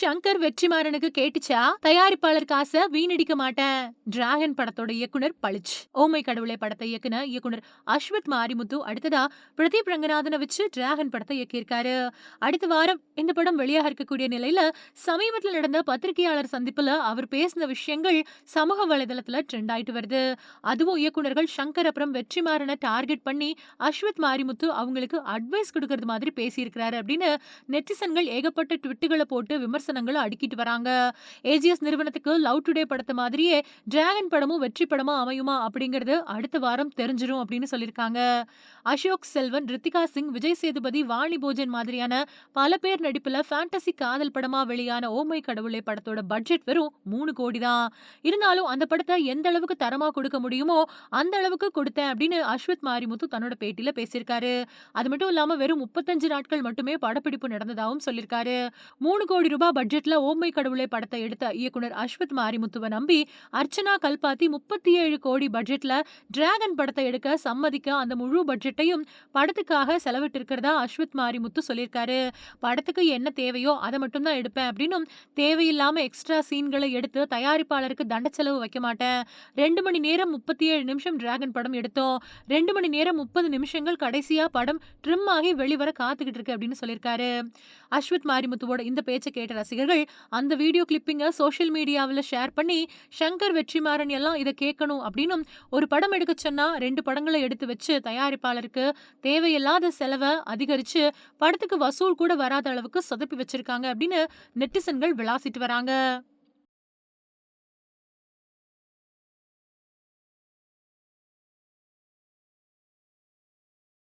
சங்கர் வெற்றிமாறனுக்கு கேட்டுச்சா? தயாரிப்பாளர் காசை வீணடிக்க மாட்டேன். டிராகன் படத்தோட இயக்குனர் பளிச் ஓமை கடவுளை படத்தை இயக்குன இயக்குனர் அஸ்வத் மாரிமுத்து அடுத்ததா பிரதீப் ரங்கநாதனை வச்சு டிராகன் படத்தை இயக்கியிருக்காரு. அடுத்த வாரம் இந்த படம் வெளியாக இருக்கக்கூடிய நிலையில சமீபத்தில் நடந்த பத்திரிகையாளர் சந்திப்புல அவர் பேசின விஷயங்கள் சமூக வலைதளத்துல ட்ரெண்ட் ஆயிட்டு வருது. அதுவும் இயக்குனர்கள் சங்கர் அப்புறம் வெற்றிமாறனை டார்கெட் பண்ணி அஸ்வத் மாரிமுத்து அவங்களுக்கு அட்வைஸ் கொடுக்கறது மாதிரி பேசியிருக்கிறாரு அப்படின்னு நெட்டிசன்கள் ஏகப்பட்ட ட்விட்டுகளை போட்டு விமர்சனம் விமர்சனங்களை அடுக்கிட்டு வராங்க. ஏஜிஎஸ் நிறுவனத்துக்கு லவ் டுடே படத்தை மாதிரியே டிராகன் படமும் வெற்றி படமா அமையுமா அப்படிங்கிறது அடுத்த வாரம் தெரிஞ்சிடும் அப்படின்னு சொல்லியிருக்காங்க. அசோக் செல்வன் ரித்திகா சிங் விஜய் சேதுபதி வாணி போஜன் மாதிரியான பல பேர் நடிப்புல ஃபேண்டசி காதல் படமா வெளியான ஓமை கடவுளை படத்தோட பட்ஜெட் வெறும் மூணு கோடி தான். இருந்தாலும் அந்த படத்தை எந்த அளவுக்கு தரமா கொடுக்க முடியுமோ அந்த அளவுக்கு கொடுத்தேன் அப்படின்னு அஸ்வத் மாரிமுத்து தன்னோட பேட்டியில பேசியிருக்காரு. அது மட்டும் இல்லாம வெறும் முப்பத்தஞ்சு நாட்கள் மட்டுமே படப்பிடிப்பு நடந்ததாகவும் சொல்லியிருக்காரு. மூணு கோடி ரூபாய் பட்ஜெட்ல ஓம்மை கடவுளை படத்தை எடுத்த இயக்குனர் அஸ்வத் மாரிமுத்துவை நம்பி அர்ச்சனா கல்பாத்தி முப்பத்தி ஏழு கோடி பட்ஜெட்ல டிராகன் படத்தை எடுக்க சம்மதிக்க அந்த முழு பட்ஜெட்டையும் படத்துக்காக செலவிட்டிருக்கிறதா அஸ்வத் மாரிமுத்து சொல்லியிருக்காரு. படத்துக்கு என்ன தேவையோ அதை மட்டும் தான் எடுப்பேன் அப்படின்னும் தேவையில்லாம எக்ஸ்ட்ரா சீன்களை எடுத்து தயாரிப்பாளருக்கு தண்ட செலவு வைக்க மாட்டேன். ரெண்டு மணி நேரம் முப்பத்தி ஏழு நிமிஷம் டிராகன் படம் எடுத்தோம். ரெண்டு மணி நேரம் முப்பது நிமிஷங்கள் கடைசியா படம் ட்ரிம் ஆகி வெளிவர காத்துக்கிட்டு இருக்கு அப்படின்னு சொல்லியிருக்காரு. அஸ்வத் மாரிமுத்துவோட இந்த பேச்சை கேட்ட ரசிகர்கள் அந்த வீடியோ கிளிப்பிங்கை சோஷியல் மீடியாவில் ஷேர் பண்ணி சங்கர் வெற்றிமாறன் எல்லாம் இதை கேட்கணும் அப்படின்னும் ஒரு படம் எடுக்க சொன்னா ரெண்டு படங்களை எடுத்து வச்சு தயாரிப்பாளருக்கு தேவையில்லாத செலவை அதிகரிச்சு படத்துக்கு வசூல் கூட வராத அளவுக்கு சொதப்பி வச்சிருக்காங்க அப்படின்னு நெட்டிசன்கள் விளாசிட்டு வராங்க.